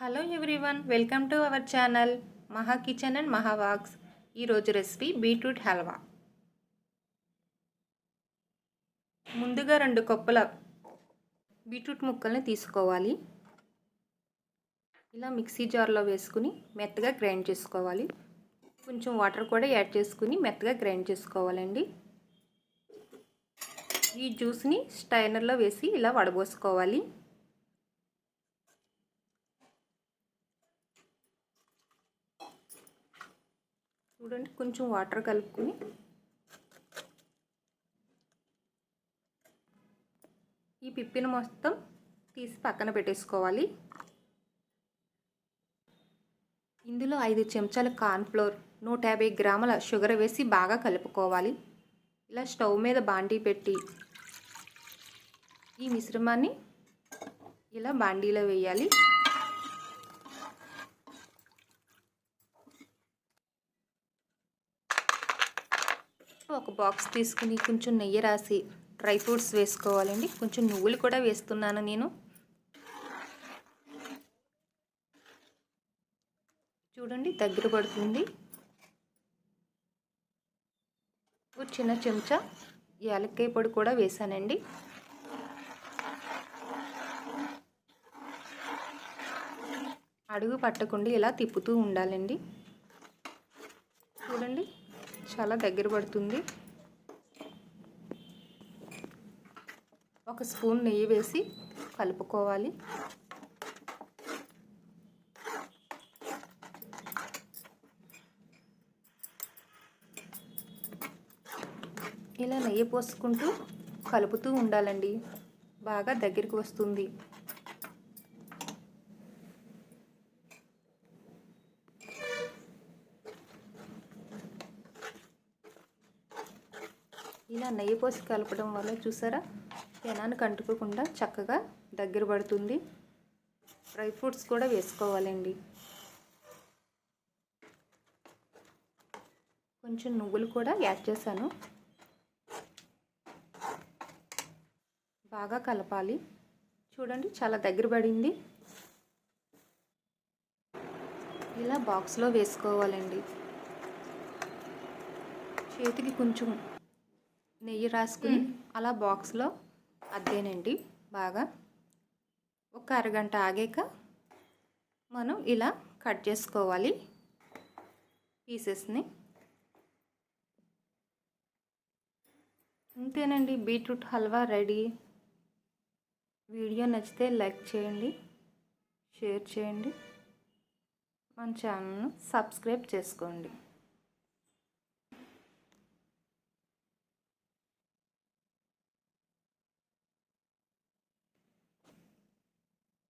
Hello everyone welcome to our channel Maha kitchen and Maha vlogs ఈరోజు recipe beetroot halwa ముందుగా రెండు కప్పుల beetroot ముక్కల్ని తీసుకోవాలి. ఇలా మిక్సీ జార్లో వేసుకుని మెత్తగా గ్రైండ్ చేసుకోవాలి. కొంచెం వాటర్ కూడా యాడ్ చేసుకుని మెత్తగా గ్రైండ్ చేసుకోవాలండి. ఈ జ్యూస్ని స్టైనర్లో వేసి ఇలా వడబోసుకోవాలి. చూడండి కొంచెం వాటర్ కలుపుకొని. ఈ పిప్పిని మొత్తం తీసి పక్కన పెట్టేసుకోవాలి. ఇందులో ఐదు చెంచాల కార్న్ఫ్లోర్ నూట యాభై గ్రాముల షుగర్ వేసి బాగా కలుపుకోవాలి. ఇలా స్టవ్ మీద బాండీ పెట్టి ఈ మిశ్రమాన్ని ఇలా బాండీలో వేయాలి. ఒక బాక్స్ తీసుకుని కొంచెం నెయ్యి రాసి డ్రై ఫ్రూట్స్ వేసుకోవాలండి. కొంచెం నువ్వులు కూడా వేస్తున్నాను నేను. చూడండి దగ్గర పడుతుంది. ఒక చిన్న చెంచా యాలక్కాయ పొడి కూడా వేసానండి. అడుగు పట్టకుండా ఇలా తిప్పుతూ ఉండాలండి. చూడండి. చాలా దగ్గర పడుతుంది. ఒక స్పూన్ నెయ్యి వేసి కలుపుకోవాలి. ఇలా నెయ్యి పోసుకుంటూ కలుపుతూ ఉండాలండి. బాగా దగ్గరికి వస్తుంది. ఇలా నెయ్యి పోసి కలపడం వల్ల చూసారా? పెనానికి అంటుకోకుండా చక్కగా దగ్గర పడుతుంది. డ్రై ఫ్రూట్స్ కూడా వేసుకోవాలండి. కొంచెం నువ్వులు కూడా యాడ్ చేశాను. బాగా కలపాలి. చూడండి చాలా దగ్గర పడింది. ఇలా బాక్స్లో వేసుకోవాలండి. చేతికి కొంచెం నెయ్యి రాసుకుని అలా బాక్స్లో అద్దేనండి బాగా. ఒక అరగంట ఆగాక మనం ఇలా కట్ చేసుకోవాలి పీసెస్ని. అంతేనండి బీట్రూట్ హల్వా రెడీ. వీడియో నచ్చితే లైక్ చేయండి షేర్ చేయండి. మన ఛానల్ను సబ్స్క్రైబ్ చేసుకోండి.